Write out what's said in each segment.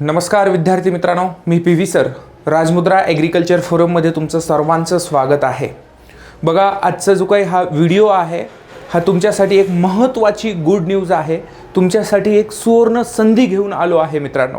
नमस्कार विद्यार्थी मित्रांनो. मी P V sir Rajmudra agriculture फोरममध्ये तुमचं सर्वांचं स्वागत आहे. बघा आजचा जो काही हा व्हिडिओ आहे हा तुमच्यासाठी एक महत्त्वाची गुड न्यूज आहे. तुमच्यासाठी एक सुवर्ण संधी घेऊन आलो आहे मित्रांनो.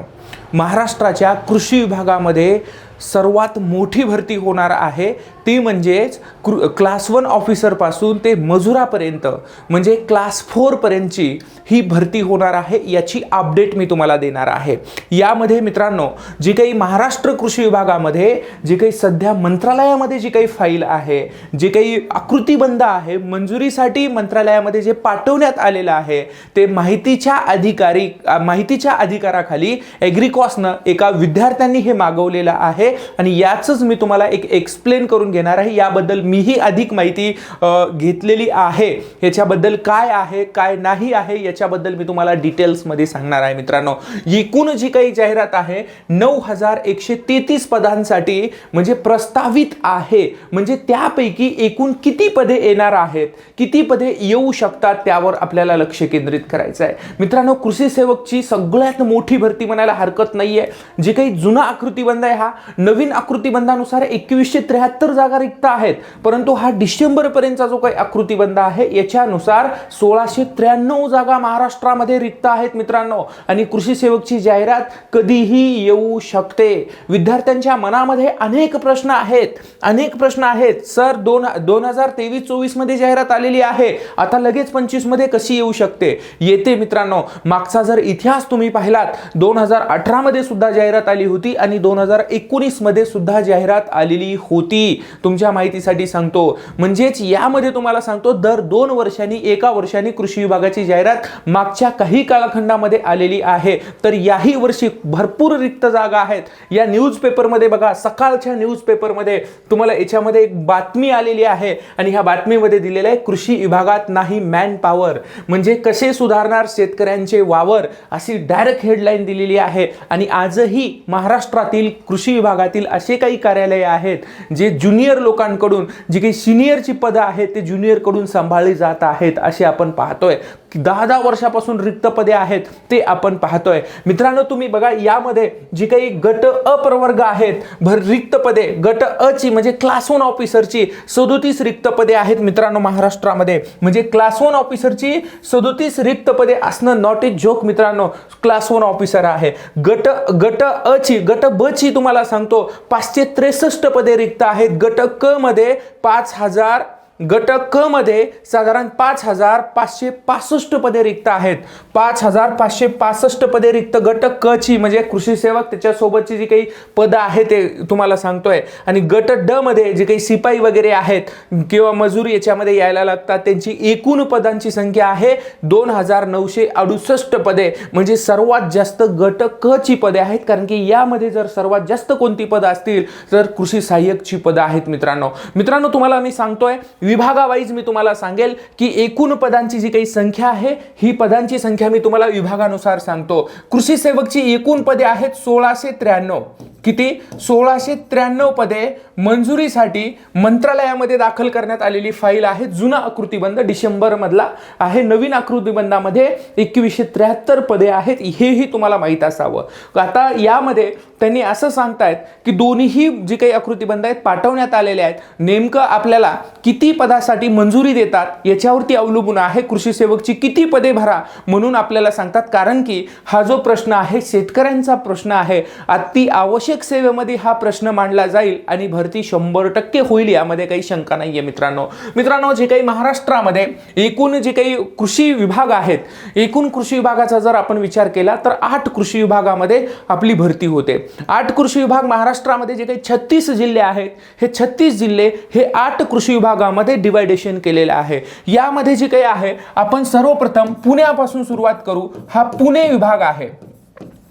महाराष्ट्राच्या कृषी विभागामध्ये सर्वात मोठी भरती होणार आहे ती म्हणजेच कृ क्लास वन ऑफिसरपासून ते मजुरापर्यंत म्हणजे क्लास फोरपर्यंतची ही भरती होणार आहे याची अपडेट मी तुम्हाला देणार आहे. यामध्ये मित्रांनो जी काही महाराष्ट्र कृषी विभागामध्ये जी काही सध्या मंत्रालयामध्ये जी काही फाईल आहे जे काही आकृतीबंध आहे मंजुरीसाठी मंत्रालयामध्ये जे पाठवण्यात आलेलं आहे ते माहितीच्या अधिकारी माहितीच्या अधिकाराखाली ॲग्रिकॉसनं एका विद्यार्थ्यांनी हे मागवलेलं आहे. आणि याचंच मी तुम्हाला एक एक्सप्लेन करून घेणार आहे. याबद्दल मीही अधिक माहिती घेतलेली आहे. ह्याच्याबद्दल काय आहे काय नाही आहे याच्याबद्दल मी तुम्हाला डिटेल्समध्ये सांगणार आहे मित्रांनो. एकूण जी काही जाहिरात आहे नऊ हजार एकशे तेहतीस पदांसाठी म्हणजे प्रस्तावित आहे. म्हणजे त्यापैकी एकूण किती पदे येणार आहेत? किती पदे येऊ शकतात त्यावर आपल्याला लक्ष केंद्रित करायचं आहे. मित्रांनो कृषी सेवकची सगळ्यात मोठी भरती म्हणायला हरकत नाहीये. जे काही जुना आकृतीबंध आहे हा नवीन आकृतीबंधानुसार एकवीसशे त्र्याहत्तर जागा रिक्त आहेत. परंतु हा डिसेंबरपर्यंतचा जो काही आकृतीबंध आहे याच्यानुसार सोळाशे त्र्याण्णव जागा महाराष्ट्रामध्ये रिक्त आहेत मित्रांनो. आणि कृषी सेवकची जाहिरात कधीही येऊ शकते. विद्यार्थ्यांच्या मनामध्ये अनेक प्रश्न आहेत. अनेक प्रश्न आहेत. सर दोन दोन हजार तेवीस चोवीसमध्ये जाहिरात आलेली आहे. आता लगेच पंचवीसमध्ये कशी येऊ शकते? येते मित्रांनो. मागचा जर इतिहास तुम्ही पाहिलात दोन हजार अठरामध्ये सुद्धा जाहिरात आली होती आणि दोन हजार एकोणीस मध्ये सुद्धा जाहिरात आलेली होती. तुमच्या माहितीसाठी सांगतो. म्हणजेच यामध्ये तुम्हाला सांगतो दर दोन वर्षांनी एका वर्षांनी कृषी विभागाची जाहिरात मागच्या काही कालखंडामध्ये आलेली आहे. तर याही वर्षी भरपूर रिक्त जागा आहेत. या न्यूजपेपरमध्ये बघा सकाळच्या न्यूजपेपरमध्ये तुम्हाला याच्यामध्ये एक बातमी आलेली आहे. आणि ह्या बातमीमध्ये दिलेलं आहे कृषी विभागात नाही मॅन पॉवर म्हणजे कसे सुधारणार शेतकऱ्यांचे वावर? अशी डायरेक्ट हेडलाईन दिलेली आहे. आणि आजही महाराष्ट्रातील कृषी भागातील असे काही कार्यालय आहेत जे ज्युनियर लोकांकडून जी काही सिनियरची पदं आहेत ते ज्युनियरकडून सांभाळली जात आहेत असे आपण पाहतोय. दहा दहा वर्षापासून रिक्त पदे आहेत ते आपण पाहतोय. मित्रांनो तुम्ही बघा यामध्ये जी काही गट अ प्रवर्ग आहेत भर रिक्त पदे गट अ ची म्हणजे क्लास वन ऑफिसरची सदोतीस रिक्त पदे आहेत मित्रांनो महाराष्ट्रामध्ये. म्हणजे क्लास वन ऑफिसरची सदोतीस रिक्त पदे असणं नॉट ए जोक मित्रांनो. क्लास वन ऑफिसर आहे. गट गट अ ची गट ब ची तुम्हाला सांगतो पाचशे त्रेसष्ट पदे रिक्त आहेत. गट क मध्ये पाच हजार गट क मध्ये साधारण पाच हजार पाचशे पासष्ट पदे रिक्त आहेत. पाच हजार पाचशे पासष्ट पदे रिक्त गट क ची म्हणजे कृषी सेवक त्याच्यासोबतची जी काही पदं आहे ते तुम्हाला सांगतोय. आणि गट ड मध्ये जे काही शिपाई वगैरे आहेत किंवा मजूर याच्यामध्ये यायला लागतात त्यांची एकूण पदांची संख्या आहे दोन हजार नऊशे अडुसष्ट पदे. म्हणजे सर्वात जास्त गट क ची पदे आहेत कारण की यामध्ये जर सर्वात जास्त कोणती पदं असतील तर कृषी सहाय्यकची पदं आहेत मित्रांनो. मित्रांनो तुम्हाला मी सांगतोय विभागावाईज मी तुम्हाला सांगेल की एकूण पदांची जी काही संख्या आहे ही पदांची संख्या मी तुम्हाला विभागानुसार सांगतो. कृषी सेवकची एकूण पदे आहेत सोळाशे त्र्याण्णव. किती? सोळाशे त्र्याण्णव पदे मंजुरीसाठी मंत्रालयामध्ये दाखल करण्यात आलेली फाईल आहे. जुना आकृतीबंध डिसेंबरमधला आहे. नवीन आकृतीबंधामध्ये एकवीसशे त्र्याहत्तर पदे आहेत. हेही तुम्हाला माहीत असावं. आता यामध्ये त्यांनी असं सांगतायत की दोन्हीही जी काही आकृतीबंध आहेत पाठवण्यात आलेले आहेत. नेमकं आपल्याला किती पदासाठी मंजुरी देतात याच्यावरती अवलंबून आहे. कृषी सेवकची किती पदे भरा म्हणून आपल्याला सांगतात. कारण की हा जो प्रश्न आहे शेतकऱ्यांचा प्रश्न आहे अति आवश्यक सेवेमध्ये हा प्रश्न मांडला जाईल आणि भरती शंभर टक्के होईल यामध्ये काही शंका नाही आहे मित्रांनो. मित्रांनो जे काही महाराष्ट्रामध्ये एकूण जे काही कृषी विभाग आहेत एकूण कृषी विभागाचा जर आपण विचार केला तर आठ कृषी विभागामध्ये आपली भरती होते. आठ कृषी विभाग महाराष्ट्रामध्ये जे काही छत्तीस जिल्हे आहेत हे छत्तीस जिल्हे हे आठ कृषी विभागामध्ये डिवायडेशन केलेलं आहे. यामध्ये जे काही आहे आपण सर्वप्रथम पुण्यापासून सुरुवात करू. हा पुणे विभाग आहे.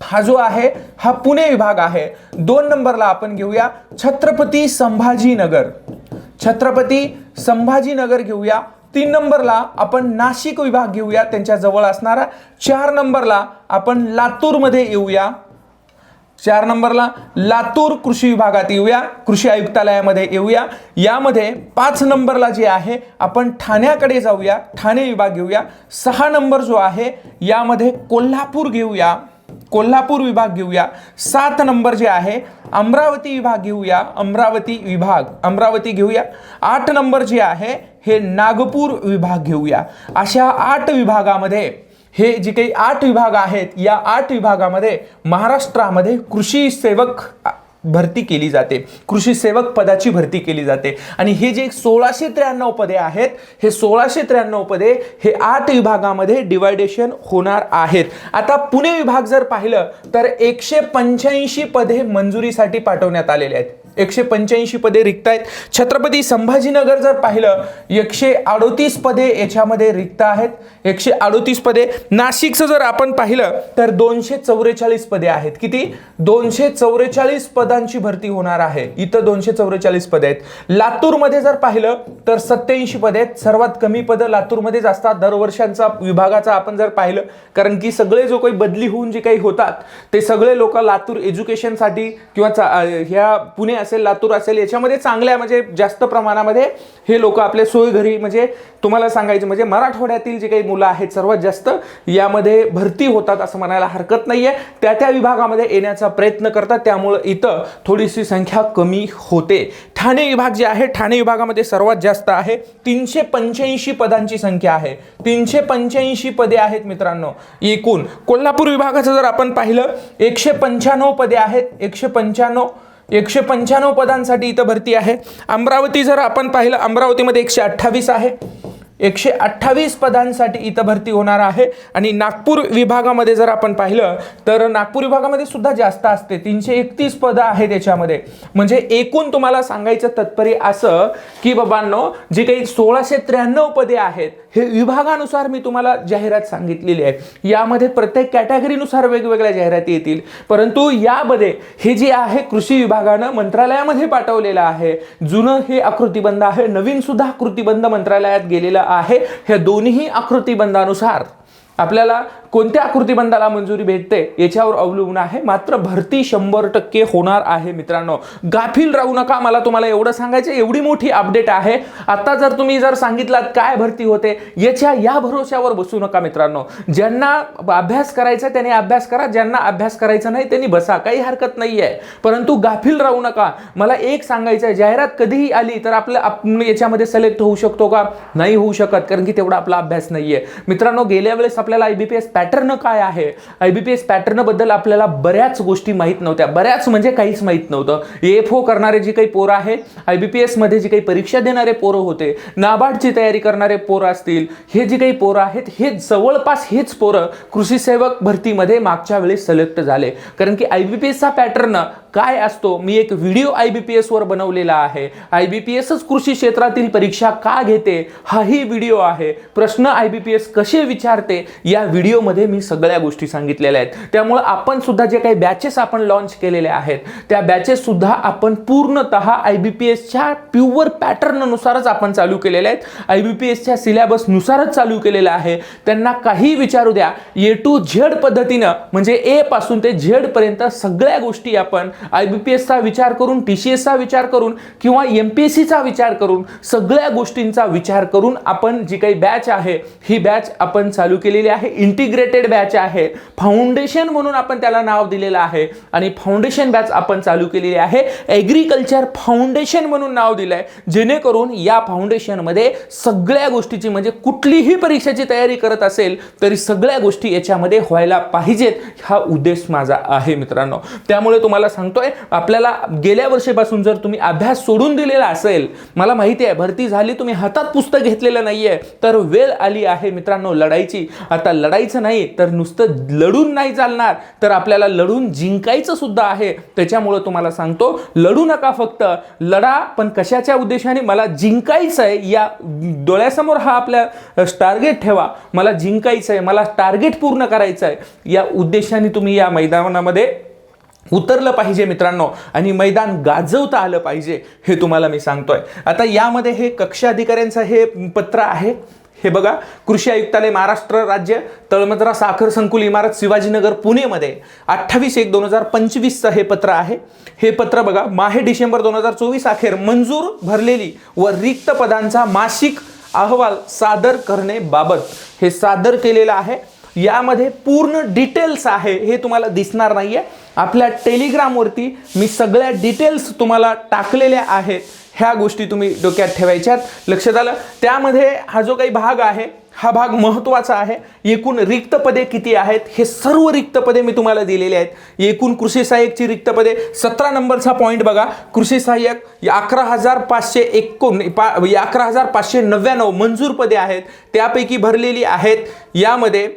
हा जो आहे हा पुणे विभाग आहे. दोन नंबरला आपण घेऊया. छत्रपती संभाजीनगर. छत्रपती संभाजीनगर घेऊया. तीन नंबरला आपण नाशिक विभाग घेऊया त्यांच्या जवळ असणारा. चार नंबरला आपण लातूरमध्ये येऊया. चार नंबरला लातूर कृषी विभागात येऊया. कृषी आयुक्तालयामध्ये येऊया. यामध्ये पाच नंबरला जे आहे आपण ठाण्याकडे जाऊया. ठाणे विभाग घेऊया. सहा नंबर जो आहे यामध्ये कोल्हापूर घेऊया. कोल्हापूर विभाग घेऊया. सात नंबर जे आहे अमरावती विभाग घेऊया. अमरावती विभाग अमरावती घेऊया. आठ नंबर जे आहे हे नागपूर विभाग घेऊया. अशा आठ विभागामध्ये हे जे काही आठ विभाग आहेत या आठ विभागामध्ये महाराष्ट्रामध्ये कृषी सेवक भरती केली जाते. कृषी सेवक पदाची भरती केली जाते. आणि हे जे सोळाशे त्र्याण्णव पदे आहेत हे सोळाशे त्र्याण्णव पदे हे आठ विभागामध्ये डिवायडेशन होणार आहेत. आता पुणे विभाग जर पाहिलं तर एकशे पंच्याऐंशी पदे मंजुरीसाठी पाठवण्यात आलेले आहेत. एकशे पंच्याऐंशी पदे रिक्त आहेत छत्रपती संभाजीनगर जर पाहिलं एकशे अडोतीस पदे याच्यामध्ये रिक्त आहेत एकशे अडोतीस पदे. नाशिकचं जर आपण पाहिलं तर दोनशे चौवेचाळीस पदे आहेत. किती? दोनशे चौवेचाळीस पदांची भरती होणार आहे. इथं दोनशे चौवेचाळीस पदे आहेत. लातूरमध्ये जर पाहिलं तर सत्याऐंशी पदे आहेत. सर्वात कमी पदं लातूरमध्येच असतात. दरवर्षांचा विभागाचा आपण जर पाहिलं कारण की सगळे जो काही बदली होऊन जे काही होतात ते सगळे लोक लातूर एज्युकेशनसाठी किंवा ह्या पुणे असेल लातूर असेल याच्यामध्ये चांगल्या म्हणजे जास्त प्रमाणामध्ये हे लोक आपले सोय घरी म्हणजे तुम्हाला सांगायचे म्हणजे मराठवाड्यातील जे काही मुलं आहेत सर्वात जास्त यामध्ये भरती होतात असं म्हणायला हरकत नाही आहे त्या त्या विभागामध्ये येण्याचा प्रयत्न करतात. त्यामुळं इथं थोडीशी संख्या कमी होते. ठाणे विभाग जे आहे ठाणे विभागामध्ये सर्वात जास्त आहे. तीनशे पंच्याऐंशी पदांची संख्या आहे. तीनशे पंच्याऐंशी पदे आहेत मित्रांनो एकूण. कोल्हापूर विभागाचं जर आपण पाहिलं एकशे पंच्याण्णव पदे आहेत. एकशे पंच्याण्णव एकशे पंच्याण्णव पदांसाठी इथं भरती आहे. अमरावती जर आपण पाहिलं अमरावतीमध्ये एकशे अठ्ठावीस आहे. एकशे अठ्ठावीस पदांसाठी इथं भरती होणार आहे. आणि नागपूर विभागामध्ये जर आपण पाहिलं तर नागपूर विभागामध्ये सुद्धा जास्त असते. तीनशे एकतीस पदं आहेत त्याच्यामध्ये. म्हणजे एकूण तुम्हाला सांगायचं तत्पर्य असं की बाबांनो जे काही सोळाशे त्र्याण्णव पदे आहेत हे विभागानुसार मी तुम्हाला जाहिरात सांगितलेली आहे. यामध्ये प्रत्येक कॅटेगरीनुसार वेगवेगळ्या जाहिराती येतील. परंतु यामध्ये हे जे आहे कृषी विभागानं मंत्रालयामध्ये पाठवलेलं आहे. जुनं हे आकृतीबंध आहे नवीन सुद्धा आकृतीबंध मंत्रालयात गेलेलं आहे. ह्या दोन्ही आकृतीबंधानुसार. आपल्याला कोणत्या आकृतीबंधाला मंजुरी भेटते याच्यावर अवलंबून आहे. मात्र भरती शंभर टक्के होणार आहे मित्रांनो. गाफील राहू नका मला तुम्हाला एवढं सांगायचं एवढी मोठी अपडेट आहे. आता जर तुम्ही जर सांगितलात काय भरती होते याच्या या भरोश्यावर बसू नका मित्रांनो. ज्यांना अभ्यास करायचा त्याने अभ्यास करा. ज्यांना अभ्यास करायचा नाही त्यांनी बसा. काही हरकत नाही आहे परंतु गाफील राहू नका. मला एक सांगायचं आहे जाहिरात कधीही आली तर आपलं आपण याच्यामध्ये सिलेक्ट होऊ शकतो का? नाही होऊ शकत कारण की तेवढा आपला अभ्यास नाहीये. मित्रांनो गेल्या वेळेस आपल्याला आयबीपीएस पॅटर्न काय आहे? आय बी पी एस पॅटर्नबद्दल आपल्याला बऱ्याच गोष्टी माहीत नव्हत्या. बऱ्याच म्हणजे काहीच माहीत नव्हतं. एफ ओ करणारे जे काही पोरं आहेत आय बी पी मध्ये जी काही परीक्षा देणारे पोरं होते नाबार्डची तयारी करणारे पोरं असतील हे जे काही पोरं आहेत हे जवळपास हेच पोरं कृषी सेवक भरतीमध्ये मागच्या वेळेस सिलेक्ट झाले. कारण की आय बी पी एसचा पॅटर्न काय असतो? मी एक व्हिडिओ आय बी पी वर बनवलेला आहे. आय बी पी एसच कृषी क्षेत्रातील परीक्षा का घेते? हाही व्हिडिओ आहे. प्रश्न आय बी पी एस कसे विचारते? या व्हिडिओमध्ये मी सगळ्या गोष्टी सांगितलेल्या आहेत. त्यामुळे आपण सुद्धा जे काही बॅचेस आपण लॉन्च केलेले आहेत त्या बॅचेस सुद्धा आपण पूर्णतः एसच्या प्युअर पॅटर्ननुसारच आपण चालू केलेले आहेत. आय बी पी एसच्या सिलेबसनुसारच चालू केलेलं आहे. त्यांना काही विचारू द्या. ए टू झेड पद्धतीनं म्हणजे ए पासून ते झेड पर्यंत सगळ्या गोष्टी आपण आय बी पी एसचा विचार करून टी सी एसचा विचार करून किंवा एम पी एस सीचा विचार करून सगळ्या गोष्टींचा विचार करून आपण जी काही बॅच आहे ही बॅच आपण चालू केलेली आहे. इंटिग्रेटेड बॅच आहे. फाउंडेशन म्हणून आपण त्याला नाव दिलेलं आहे. आणि फाउंडेशन बॅच आपण चालू केलेली आहे. ॲग्रिकल्चर फाउंडेशन म्हणून नाव दिलं आहे जेणेकरून या फाउंडेशनमध्ये सगळ्या गोष्टीची म्हणजे कुठलीही परीक्षेची तयारी करत असेल तरी सगळ्या गोष्टी याच्यामध्ये व्हायला पाहिजेत. हा उद्देश माझा आहे मित्रांनो. त्यामुळे तुम्हाला सांगतोय आपल्याला गेल्या वर्षीपासून जर तुम्ही अभ्यास सोडून दिलेला असेल मला माहिती आहे भरती झाली तुम्ही हातात पुस्तक घेतलेलं नाहीये तर वेळ आली आहे मित्रांनो लढाईची. आता लढाईचं नाही नाही तर नुसतं लढून नाही चालणार. तर आपल्याला लढून जिंकायचं सुद्धा आहे. त्याच्यामुळं तुम्हाला सांगतो लढू नका फक्त. लढा पण कशाच्या उद्देशाने? मला जिंकायचं आहे या डोळ्यासमोर हा आपल्या टार्गेट ठेवा. मला जिंकायचं आहे मला टार्गेट पूर्ण करायचं आहे या उद्देशाने तुम्ही या मैदानामध्ये उतरलं पाहिजे मित्रांनो. आणि मैदान गाजवता आलं पाहिजे हे तुम्हाला मी सांगतोय. आता यामध्ये हे कक्ष अधिकाऱ्यांचं हे पत्र आहे. हे बघा कृषी आयुक्तालय महाराष्ट्र राज्य तळमजरा साखर संकुल इमारत शिवाजीनगर पुणेमध्ये अठ्ठावीस एक दोन हजार पंचवीसचं हे पत्र आहे. हे पत्र बघा माहे डिसेंबर दोन हजार चोवीस अखेर मंजूर भरलेली व रिक्त पदांचा मासिक अहवाल सादर करणे बाबत हे सादर केलेलं आहे. यामध्ये पूर्ण डिटेल्स आहे हे तुम्हाला दिसणार नाही आहे आपल्या टेलिग्रामवरती मी सगळ्या डिटेल्स तुम्हाला टाकलेल्या आहेत. ह्या गोष्टी तुम्ही डोक्यात ठेवायच्यात. लक्षात आलं? त्यामध्ये हा जो काही भाग आहे हा भाग महत्त्वाचा आहे. एकूण रिक्त पदे किती आहेत? हे सर्व रिक्त पदे मी तुम्हाला दिलेले आहेत. एकूण कृषी सहाय्यकची रिक्त पदे सतरा नंबरचा पॉईंट बघा. कृषी सहाय्यक अकरा हजार पाचशे एकोण पा अकरा हजार पाचशे नव्याण्णव मंजूर पदे आहेत. त्यापैकी भरलेली आहेत. यामध्ये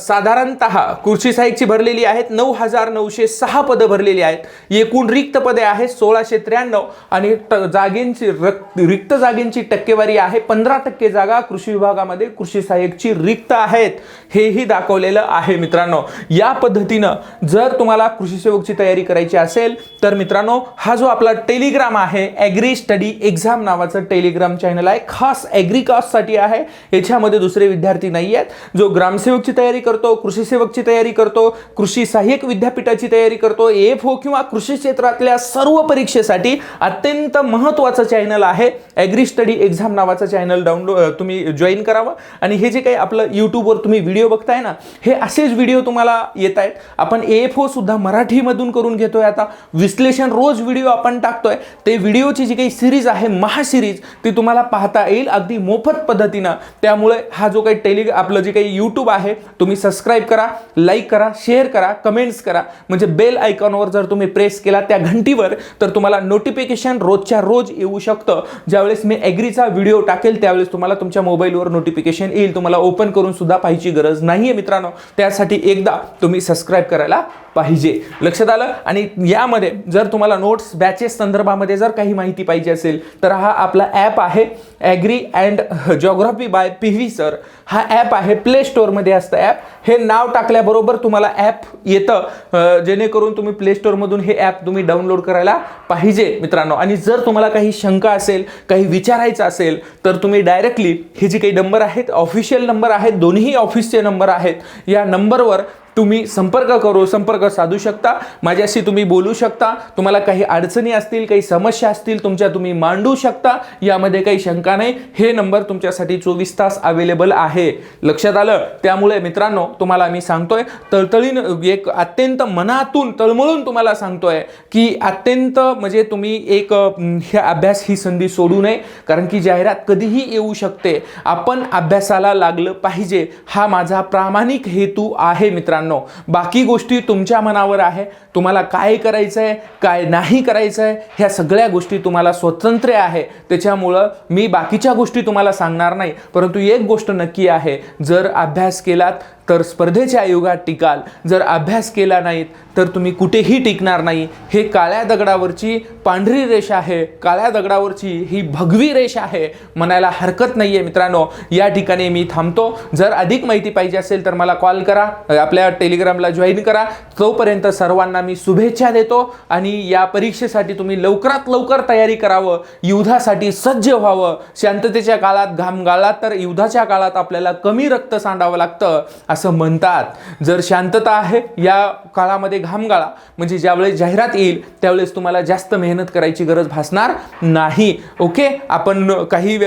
साधारणतः कृषी सहाय्यकची भरलेली आहेत. नऊ हजार नऊशे सहा पदं भरलेली आहेत. एकूण रिक्त पदे आहेत सोळाशे त्र्याण्णव आणि ट जागेंची रिक्त जागेंची टक्केवारी आहे पंधरा टक्के जागा कृषी विभागामध्ये कृषी सहाय्यकची रिक्त आहेत. हेही दाखवलेलं आहे मित्रांनो. या पद्धतीनं जर तुम्हाला कृषी सेवकची तयारी करायची असेल तर मित्रांनो हा जो आपला टेलिग्राम आहे ॲग्री स्टडी एक्झाम नावाचं टेलिग्राम चॅनल आहे. खास ॲग्रिकास्टसाठी आहे. याच्यामध्ये दुसरे विद्यार्थी नाही आहेत जो ग्रामसेवकची तयारी करतो कृषी सेवकची तयारी करतो कृषी सहाय्यक विद्यापीठाची तयारी करतो एफ ओ किंवा कृषी क्षेत्रातल्या सर्व परीक्षेसाठी अत्यंत महत्त्वाचं चॅनल आहे. ॲग्री स्टडी एक्झाम नावाचं चॅनल डाउनलोड तुम्ही जॉईन करावं. आणि हे जे काही आपलं यूट्यूबवर तुम्ही व्हिडिओ बघताय ना हे असेच व्हिडिओ तुम्हाला येत आहेत. आपण एफ ओ सुद्धा मराठीमधून करून घेतोय आता. विश्लेषण रोज व्हिडिओ आपण टाकतोय. ते व्हिडिओची जी काही सिरीज आहे महासिरीज ती तुम्हाला पाहता येईल अगदी मोफत पद्धतीनं. त्यामुळे हा जो काही टेलि आपलं जे काही यूट्यूब आहे तुम्ही सबस्क्राईब करा लाईक करा शेअर करा कमेंट्स करा. म्हणजे बेल आयकॉनवर जर तुम्ही प्रेस केला त्या घंटीवर तर तुम्हाला नोटिफिकेशन रोजच्या रोज येऊ शकतं. ज्यावेळेस मी ॲग्रीचा व्हिडिओ टाकेल त्यावेळेस तुम्हाला तुमच्या मोबाईलवर नोटिफिकेशन येईल. तुम्हाला ओपन करून सुद्धा पाहायची गरज नाही आहे मित्रांनो. त्यासाठी एकदा तुम्ही सबस्क्राईब करायला पाहिजे. लक्षात आलं? आणि यामध्ये जर तुम्हाला नोट्स बॅचेस संदर्भामध्ये जर काही माहिती पाहिजे असेल तर हा आपला ॲप आहे. Agri and geography by P V sir हा ॲप आहे प्ले स्टोअरमध्ये असतं. ॲप हे नाव टाकल्याबरोबर तुम्हाला ॲप येतं. जेणेकरून तुम्ही प्ले स्टोअरमधून हे ॲप तुम्ही डाउनलोड करायला पाहिजे मित्रांनो. आणि जर तुम्हाला काही शंका असेल काही विचारायचं असेल तर तुम्ही डायरेक्टली हे जे काही नंबर आहेत ऑफिशियल नंबर आहेत दोन्ही ऑफिसचे नंबर आहेत या नंबरवर तुम्ही संपर्क करू संपर्क साधू शकता. माझ्याशी तुम्ही बोलू शकता. तुम्हाला काही अडचणी असतील काही समस्या असतील तुमच्या तुम्ही मांडू शकता. यामध्ये काही शंका नाही. हे नंबर तुमच्यासाठी चोवीस तास अवेलेबल आहे. लक्षात आलं? त्यामुळे मित्रांनो तुम्हाला मी सांगतोय तळतळीन एक अत्यंत मनातून तळमळून तुम्हाला सांगतोय की अत्यंत म्हणजे तुम्ही एक ह्या हे अभ्यास ही संधी सोडू नये. कारण की जाहिरात कधीही येऊ शकते. आपण अभ्यासाला लागलं पाहिजे. हा माझा प्रामाणिक हेतू आहे मित्रांनो. बाकी गोष्टी तुमच्या मनावर आहे. तुम्हाला काय करायचं आहे काय नाही करायचं आहे ह्या सगळ्या गोष्टी तुम्हाला स्वतंत्र आहे. त्याच्यामुळं मी बाकीच्या गोष्टी तुम्हाला सांगणार नाही. परंतु एक गोष्ट नक्की आहे. जर अभ्यास केलात तर स्पर्धेच्या युगात टिकाल. जर अभ्यास केला नाहीत तर तुम्ही कुठेही टिकणार नाही. हे काळ्या दगडावरची पांढरी रेषा आहे. काळ्या दगडावरची ही भगवी रेषा आहे. म्हणायला हरकत नाही आहे मित्रांनो. या ठिकाणी मी थांबतो. जर अधिक माहिती पाहिजे असेल तर मला कॉल करा. आपल्या टेलिग्रामला जॉईन करा. तोपर्यंत सर्वांना मी शुभेच्छा देतो आणि या परीक्षेसाठी तुम्ही लवकरात लवकर तयारी करावं. युद्धासाठी सज्ज व्हावं. शांततेच्या काळात घाम गाळात तर युद्धाच्या काळात आपल्याला कमी रक्त सांडावं लागतं. असं म्हणतात. जर शांतता आहे या काळामध्ये घामगाळा म्हणजे ज्यावेळेस जाहिरात येईल त्यावेळेस तुम्हाला जास्त मेहनत करायची गरज भासणार नाही. ओके? आपण काही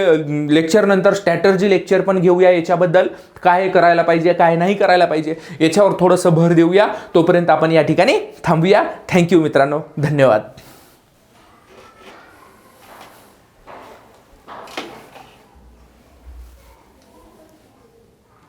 लेक्चर नंतर स्ट्रॅटर्जी लेक्चर पण घेऊया याच्याबद्दल. काय करायला पाहिजे काय नाही करायला पाहिजे याच्यावर थोडंसं भर देऊया. तोपर्यंत आपण या ठिकाणी थांबूया. थँक्यू मित्रांनो. धन्यवाद.